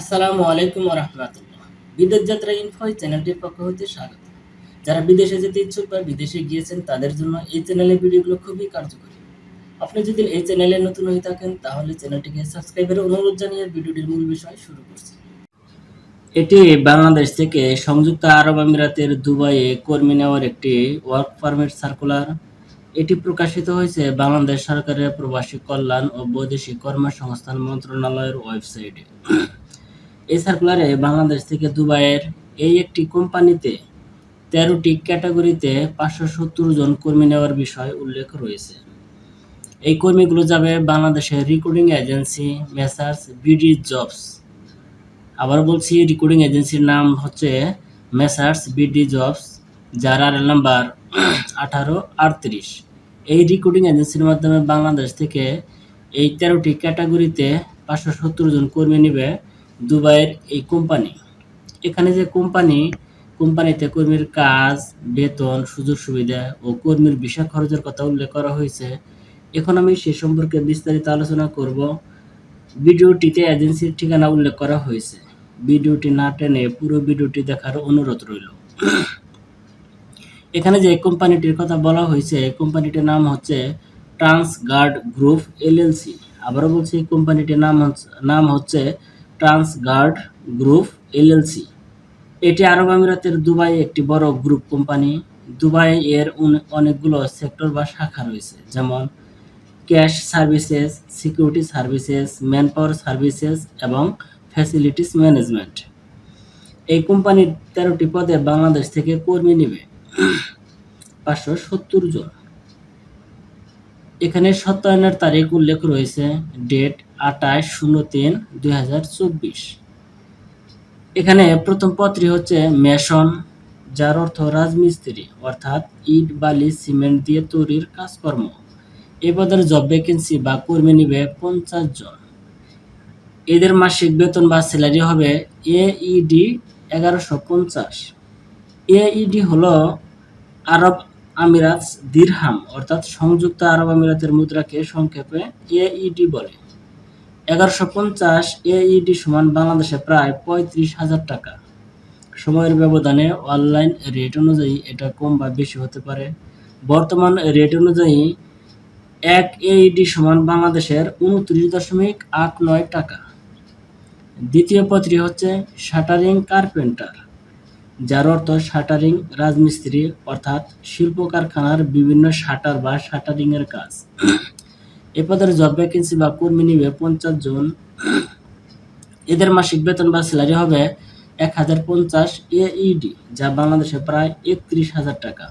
আসসালামু আলাইকুম রহমতুল্লাহ। বিদেশ যাত্রা ইনফো চ্যানেলটির পক্ষ হতে স্বাগত। যারা বিদেশে যেতে ইচ্ছুক বা বিদেশে গিয়েছেন, তাদের জন্য এই চ্যানেলের ভিডিওগুলো খুবই কার্যকরী। আপনি যদি এই চ্যানেলে নতুন হয়ে থাকেন, তাহলে চ্যানেলটিকে সাবস্ক্রাইবের অনুরোধ জানিয়ে ভিডিওটির মূল বিষয় শুরু করছি। এটি বাংলাদেশ থেকে সংযুক্ত আরব আমিরাতের দুবাইয়ে কর্মী নেওয়ার একটি ওয়ার্ক পারমিট সার্কুলার এটি প্রকাশিত হয়েছে বাংলাদেশ সরকারের প্রবাসী কল্যাণ ও বৈদেশিক কর্মসংস্থান মন্ত্রণালয়ের ওয়েবসাইটে। এই সার্কুলারে বাংলাদেশ থেকে দুবাইয়ের এই একটি কোম্পানিতে তেরোটি ক্যাটাগরিতে পাঁচশো সত্তর জন কর্মী নেওয়ার বিষয় উল্লেখ রয়েছে। এই কর্মীগুলো যাবে বাংলাদেশের recruiting agency Messrs BD jobs আবার বলছি রিক্রুটিং এজেন্সির নাম হচ্ছে মেসার্স বিডি জবস যার আর নাম্বার আঠারো আটত্রিশ। এই রিক্রুটিং এজেন্সির মাধ্যমে বাংলাদেশ থেকে এই তেরোটি ক্যাটাগরিতে পাঁচশো সত্তর জন কর্মী নেবে দুবাইয়ের এই কোম্পানি। এখানে যে কোম্পানি, কোম্পানিতে কর্মীর কাজ, বেতন, সুযোগ সুবিধা ও কর্মীর ভিসা খরচের কথা উল্লেখ করা হয়েছে। এখন আমি সে সম্পর্কে বিস্তারিত আলোচনা করব। ভিডিওটিতে এজেন্সির ঠিকানা উল্লেখ করা হয়েছে। ভিডিওটি না টেনে পুরো ভিডিওটি দেখার অনুরোধ রইল। এখানে যে কোম্পানিটির কথা বলা হয়েছে, কোম্পানিটির নাম হচ্ছে ট্রান্সগার্ড গ্রুপ এলএলসি। আবারও বলছি, কোম্পানিটির নাম নাম হচ্ছে ট্রান্সগার্ড গ্রুপ এলএলসি এটি আরব আমিরাতের দুবাই একটি বড় গ্রুপ কোম্পানি দুবাই এর অনেকগুলো সেক্টর বা শাখা রয়েছে, যেমন cash services security services manpower services এবং ফ্যাসিলিটিস ম্যানেজমেন্ট এই কোম্পানির তেরোটি পদে বাংলাদেশ থেকে কর্মী নেবে। পাঁচশো সত্তর জন। এখানে সত্যায়নের তারিখ উল্লেখ রয়েছে ডেট আঠাশ শূন্য তিন দুই এখানে প্রথম পত্রী হচ্ছে মেশন, যার অর্থ রাজমিস্ত্রি, অর্থাৎ ইট, বালি, সিমেন্ট দিয়ে তৈরির কাজকর্ম। এ পদের জব ভ্যাকেন্সি বা কর্মী নিবে পঞ্চাশ জন। এদের মাসিক বেতন বা স্যালারি হবে এইডি এগারোশো পঞ্চাশ। এইডি হলো আরব আমিরাত দিরহাম, অর্থাৎ সংযুক্ত আরব আমিরাতের মুদ্রাকে সংক্ষেপে এইডি বলে। এগারোশো পঞ্চাশ এইডি সমান বাংলাদেশে প্রায় পঁয়ত্রিশ হাজার টাকা। সময়ের ব্যবধানে অনলাইন রেট অনুযায়ী এটা কম বা বেশি হতে পারে। বর্তমান রেট অনুযায়ী এক এইডি সমান বাংলাদেশের উনত্রিশ দশমিক আট নয় টাকা। দ্বিতীয় পত্রী হচ্ছে শাটারিং কার্পেন্টার। যার অর্থ শাটারিং রাজমিস্ত্রি, অর্থাৎ শিল্প কারখানার বিভিন্ন শাটার বা শাটারিং এর কাজ। এ পদের জব ভ্যাকেন্সি বা কর্মী নিবে পঞ্চাশ জন। এদের মাসিক বেতন বা স্যালারি হবে এক হাজার পঞ্চাশ এইডি যা বাংলাদেশে প্রায় একত্রিশ হাজার টাকা।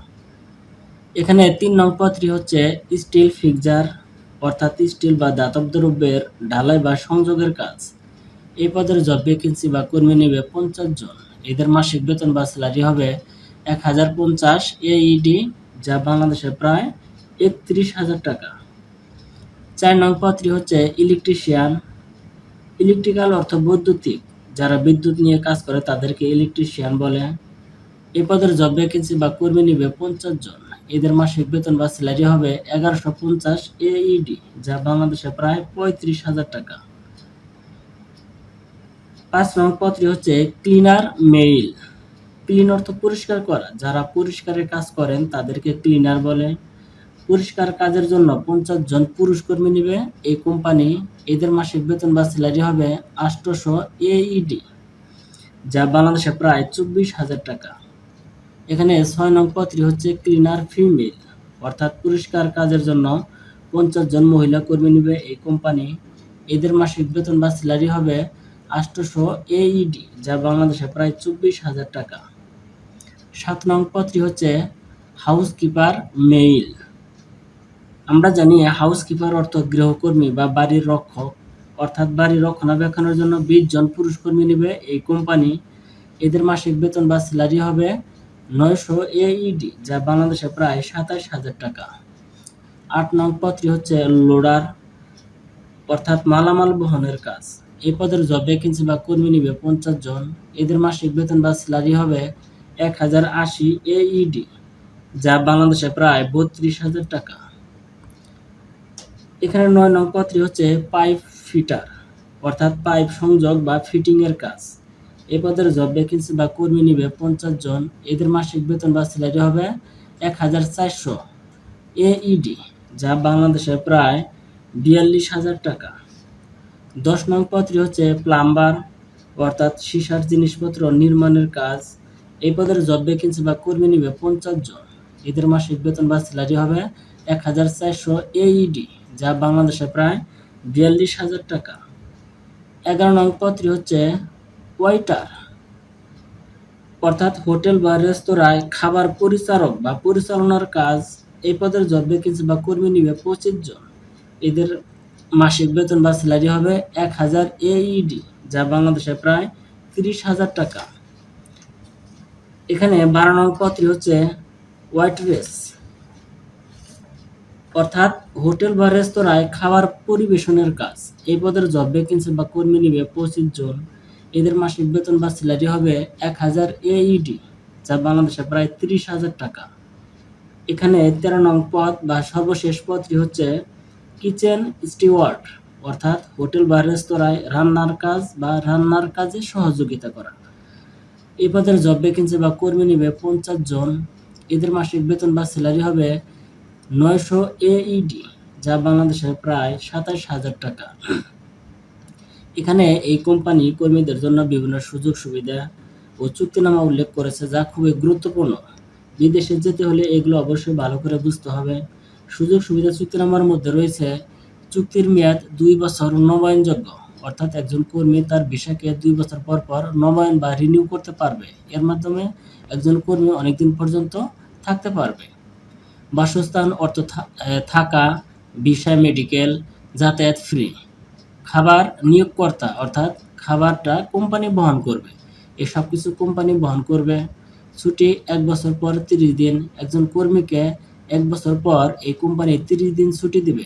এখানে তিন নং পত্রী হচ্ছে স্টিল ফিক্সার অর্থাৎ স্টিল বা দাতব দ্রব্যের ঢালাই বা সংযোগের কাজ। এই পদের জব ভ্যাকেন্সি বা কর্মী নেবে পঞ্চাশ জন। এদের মাসিক বেতন বা স্যালারি হবে এক হাজার পঞ্চাশ এইডি যা বাংলাদেশে প্রায় একত্রিশ হাজার টাকা। চার নং পত্রী হচ্ছে ইলেকট্রিশিয়ান। ইলেকট্রিক্যাল অর্থ বৈদ্যুতিক। যারা বিদ্যুৎ নিয়ে কাজ করে তাদেরকে ইলেকট্রিশিয়ান বলে। এ পদের জব ভ্যাকেন্সি বা কর্মী নিবে পঞ্চাশ জন। এদের মাসিক বেতন বা স্যালারি হবে এগারোশো পঞ্চাশ এইডি যা বাংলাদেশে প্রায় পঁয়ত্রিশ হাজার টাকা। পাঁচ নং পত্রী হচ্ছে ক্লিনার মেইল ক্লিন অর্থ পরিষ্কার করা। যারা পরিষ্কারের কাজ করেন, তাদেরকে ক্লিনার বলে। পরিষ্কার কাজের জন্য পঞ্চাশ জন পুরুষ কর্মী নেবে। এই কোম্পানি এদের মাসিক বেতন বা স্যালারি হবে আটশোশো এইডি যা বাংলাদেশে প্রায় চব্বিশ হাজার টাকা। এখানে ছয় নং পত্রী হচ্ছে ক্লিনার ফিমেল অর্থাৎ পরিষ্কার কাজের জন্য পঞ্চাশ জন মহিলা কর্মী নেবে। এই কোম্পানি এদের মাসিক বেতন বা স্যালারি হবে আটশোশো এইডি যা বাংলাদেশে প্রায় চব্বিশ হাজার টাকা। সাত নং পত্রী হচ্ছে হাউসকিপার মেইল। আমরা জানি হাউসকিপার অর্থ গৃহকর্মী বা বাড়ির রক্ষক। অর্থাৎ বাড়ির রক্ষণাবেক্ষণের জন্য বিশ জন পুরুষ কর্মী নেবে। এই কোম্পানি এদের মাসিক বেতন বা স্যালারি হবে নয়শো এইডি যা বাংলাদেশে প্রায় সাতাশ হাজার টাকা। আট নং পত্রী হচ্ছে লোডার, অর্থাৎ মালামাল বহনের কাজ। এই পদের জব ভ্যাকেন্সি বা কর্মী নিবে পঞ্চাশ জন। এদের মাসিক বেতন বা স্যালারি হবে এক হাজার আশি এইডি যা বাংলাদেশে প্রায় বত্রিশ হাজার টাকা। এখানে নয় নং পত্রী হচ্ছে পাইপ ফিটার, অর্থাৎ পাইপ সংযোগ বা ফিটিংয়ের কাজ। এই পদের জব ভ্যাকেন্সি বা কর্মী নিবে পঞ্চাশ জন। এদের মাসিক বেতন বা স্যালারি হবে এক হাজার চারশো এইডি যা বাংলাদেশে প্রায় বিয়াল্লিশ হাজার টাকা। দশ নং পদটি হচ্ছে প্লাম্বার, অর্থাৎ সীসার জিনিসপত্র নির্মাণের কাজ। এই পদের জব ভ্যাকেন্সি বা কর্মী নিবে পঞ্চাশ জন। এদের মাসিক বেতন বা স্যালারি হবে এক হাজার চারশো এইডি যা বাংলাদেশে প্রায় বিয়াল্লিশ হাজার টাকা। এগারো নং পদটি হচ্ছে ওয়াইটার, অর্থাৎ হোটেল বা রেস্তোরাঁয় খাবার পরিচারক বা পরিচালনার কাজ। এই পদের জব ভ্যাকেন্সি বা কর্মী নিবে পঁচিশ জন। এদের মাসিক বেতন বা স্যালারি হবে এক হাজার এইডি যা বাংলাদেশে প্রায় তিরিশ হাজার টাকা। এখানে বারো নং পদটি হচ্ছে ওয়াইটরেস অর্থাৎ হোটেল বা রেস্তোরাঁয় খাবার পরিবেশনের কাজ। এই পদের জব ভ্যাকেন্সি বা কর্মী নিবে পঁচিশ জন। এদের মাসিক বেতন বা স্যালারি হবে এক হাজার এইডি যা বাংলাদেশে প্রায় তিরিশ হাজার টাকা। এখানে তেরো নং পদ বা সর্বশেষ পদটি হচ্ছে কিচেন স্টিওয়ার্ড, অর্থাৎ হোটেল বা রেস্তোরাঁয় রান্নার কাজ বা রান্নার কাজে সহযোগিতা করা। এই পদের জব ভ্যাকেন্সি বা কর্মী নিবে পঞ্চাশ জন। এদের মাসিক বেতন বা স্যালারি হবে নয়শো এইডি যা বাংলাদেশের প্রায় সাতাশ হাজার টাকা। এখানে এই কোম্পানি কর্মীদের জন্য বিভিন্ন সুযোগ সুবিধা ও চুক্তিনামা উল্লেখ করেছে, যা খুবই গুরুত্বপূর্ণ। বিদেশে যেতে হলে এগুলো অবশ্যই ভালো করে বুঝতে হবে। সুযোগ সুবিধা চুক্তি চুক্তিনামার মধ্যে রয়েছে, চুক্তির মেয়াদ দুই বছর নবায়নযোগ্য। অর্থাৎ একজন কর্মী তার ভিসাকে দুই বছর পর পর নবায়ন বা রিনিউ করতে পারবে। এর মাধ্যমে একজন কর্মী অনেকদিন পর্যন্ত থাকতে পারবে। বাসস্থান, অর্থ থাকা, ভিসা, মেডিকেল, যাতায়াত ফ্রি। খাবার নিয়োগকর্তা, অর্থাৎ খাবারটা কোম্পানি বহন করবে। এই সব কিছু কোম্পানি বহন করবে। ছুটি এক বছর পর তিরিশ দিন একজন কর্মীকে এক বছর পর এই কোম্পানি তিরিশ দিন ছুটি দিবে।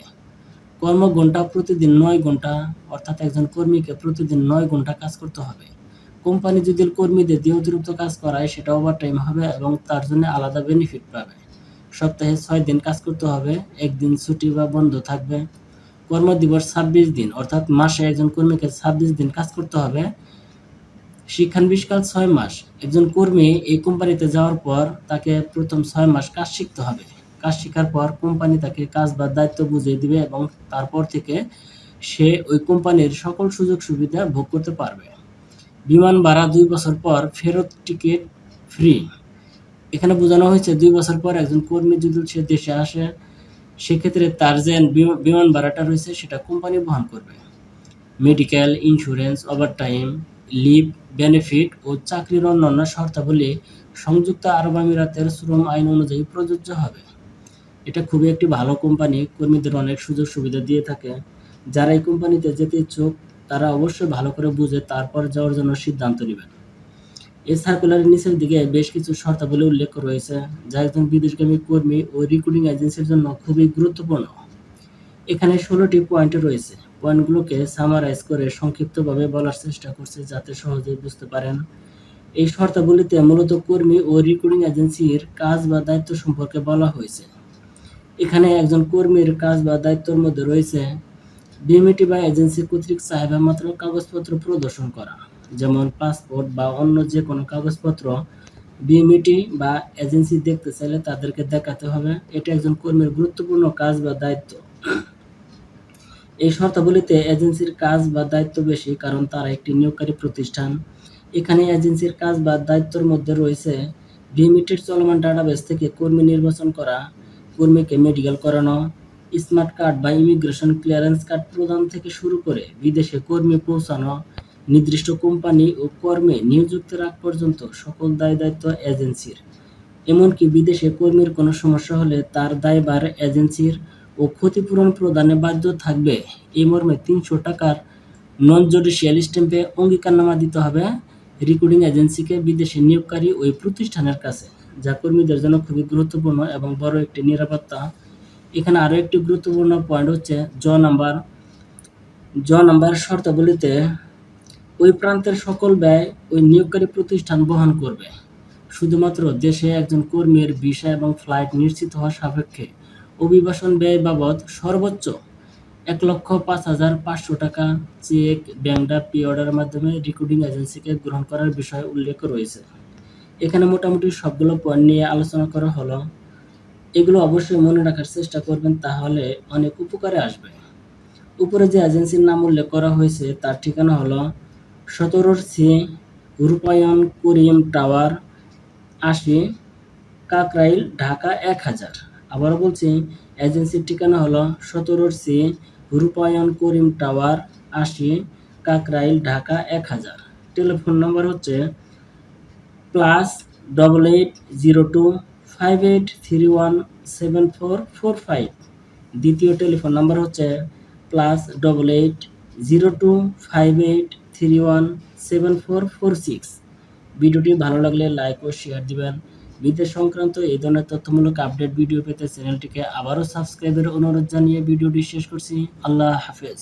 কর্ম ঘণ্টা প্রতিদিন নয় ঘণ্টা অর্থাৎ একজন কর্মীকে প্রতিদিন নয় ঘণ্টা কাজ করতে হবে। কোম্পানি যদি কর্মীদের দিয়ে অতিরিক্ত কাজ করায়, সেটা ওভার টাইম হবে এবং তার জন্য আলাদা বেনিফিট পাবে। সপ্তাহে ছয় দিন কাজ করতে হবে, একদিন ছুটি বা বন্ধ থাকবে। কর্মদিবস ছাব্বিশ দিন, অর্থাৎ মাসে একজন কর্মীকে ছাব্বিশ দিন কাজ করতে হবে। শিক্ষানবিষ্কাল ছয় মাস, একজন কর্মী এই কোম্পানিতে যাওয়ার পর তাকে প্রথম ছয় মাস কাজ শিখতে হবে। কাজ শেখার পর কোম্পানি তাকে কাজ বা দায়িত্ব বুঝিয়ে দিবে এবং তারপর থেকে সে ওই কোম্পানির সকল সুযোগ সুবিধা ভোগ করতে পারবে। বিমান ভাড়া দুই বছর পর ফেরত টিকিট ফ্রি। এখানে বোঝানো হয়েছে দুই বছর পর একজন কর্মী যদি সে দেশে আসে, সেক্ষেত্রে তার যে বিমা- বিমান ভাড়াটা রয়েছে সেটা কোম্পানি বহন করবে। Medical, insurance, overtime, leave, benefit ও চাকরির অন্যান্য শর্তাবলী সংযুক্ত আরব আমিরাতের শ্রম আইন অনুযায়ী প্রযোজ্য হবে। এটা খুবই একটি ভালো কোম্পানি কর্মীদের অনেক সুযোগ সুবিধা দিয়ে থাকে। যারা এই কোম্পানিতে যেতে ইচ্ছুক, তারা অবশ্যই ভালো করে বুঝে তারপর যাওয়ার জন্য সিদ্ধান্ত নেবেন। এই সার্কুলারের নিচের দিকে বেশ কিছু শর্তাবলী উল্লেখ রয়েছে, যা একজন বিদেশগামী কর্মী ও রিক্রুটিং এজেন্সির জন্য খুবই গুরুত্বপূর্ণ। এখানে ষোলোটি পয়েন্ট রয়েছে। পয়েন্টগুলোকে সামারাইজ করে সংক্ষিপ্তভাবে বলার চেষ্টা করছে যাতে সহজেই বুঝতে পারেন। এই শর্তাবলীতে মূলত কর্মী ও রিক্রুটিং এজেন্সির কাজ বা দায়িত্ব সম্পর্কে বলা হয়েছে। এখানে একজন কর্মীর কাজ বা দায়িত্বের মধ্যে রয়েছে বিএমইটি বা এজেন্সি কর্তৃক চাহিদা মাত্র কাগজপত্র প্রদর্শন করা। যেমন পাসপোর্ট বা অন্য যে কোনো কাগজপত্র বিএমইটি বা এজেন্সি দেখতে চাইলে তাদেরকে দেখাতে হবে। এটা একজন কর্মীর গুরুত্বপূর্ণ কাজ বা দায়িত্ব। এই শর্তাবলীতে এজেন্সির কাজ বা দায়িত্ব বেশি, কারণ তারা একটি নিয়োগকারী প্রতিষ্ঠান। এখানে এজেন্সির কাজ বা দায়িত্বের মধ্যে রয়েছে বিএমইটির চলমান ডাটাবেস থেকে কর্মী নির্বাচন করা কর্মীকে মেডিকেল করানো? স্মার্ট কার্ড বা ইমিগ্রেশন ক্লিয়ারেন্স কার্ড প্রদান থেকে শুরু করে বিদেশে কর্মী পৌঁছানো, নির্দিষ্ট কোম্পানি ও কর্মে নিয়োযুক্তের আগ পর্যন্ত সকল দায় দায়িত্ব এজেন্সির। এমনকি বিদেশে কর্মীর কোনো সমস্যা হলে তার দায়ভার এজেন্সির ও ক্ষতিপূরণ প্রদানে বাধ্য থাকবে। এই মর্মে তিনশো টাকার নন জুডিশিয়াল স্ট্যাম্পে অঙ্গীকারনামা দিতে হবে। রিক্রুটিং এজেন্সিকে বিদেশে নিয়োগকারী ওই প্রতিষ্ঠানের কাছে। যা কর্মীদের জন্য খুবই গুরুত্বপূর্ণ এবং বড় একটি নিরাপত্তা। এখানে আরও একটি গুরুত্বপূর্ণ পয়েন্ট হচ্ছে জ নাম্বার। জ নাম্বার শর্তাবলীতে ওই প্রান্তের সকল ব্যয় ওই নিয়োগকারী প্রতিষ্ঠান বহন করবে। শুধুমাত্র দেশে একজন কর্মীর ভিসা এবং ফ্লাইট নিশ্চিত হওয়া সাপেক্ষে। অভিবাসন ব্যয় বাবদ সর্বোচ্চ এক লক্ষ পাঁচ হাজার পাঁচশো টাকা চেক, ব্যাংক পি অর্ডারের মাধ্যমে রিক্রুটিং এজেন্সিকে গ্রহণ করার বিষয়ে উল্লেখ রয়েছে। এখানে মোটামুটি সবগুলো পয়েন্ট নিয়ে আলোচনা করা হলো। এগুলো অবশ্যই মনে রাখার চেষ্টা করবেন, তাহলে অনেক উপকারে আসবে। উপরে যে এজেন্সির নাম উল্লেখ করা হয়েছে, তার ঠিকানা হলো সতেরোর সি রূপায়ণ করিম টাওয়ার, আশি কাকরাইল, ঢাকা এক হাজার। আবারও বলছি এজেন্সির ঠিকানা হলো সতেরোর সি রূপায়ণ করিম টাওয়ার, আশি কাকরাইল, ঢাকা এক হাজার। টেলিফোন নম্বর হচ্ছে plus double eight zero two five eight three one seven four four five দ্বিতীয় টেলিফোন নাম্বার হচ্ছে plus double eight zero two five eight three one seven four four six ভিডিওটি ভালো লাগলে like ও share দিবেন। বিদেশ সংক্রান্ত এই ধরনের তথ্যমূলক আপডেট ভিডিও পেতে চ্যানেলটিকে আবারও সাবস্ক্রাইবের অনুরোধ জানিয়ে ভিডিওটি শেষ করছি। আল্লাহ হাফেজ।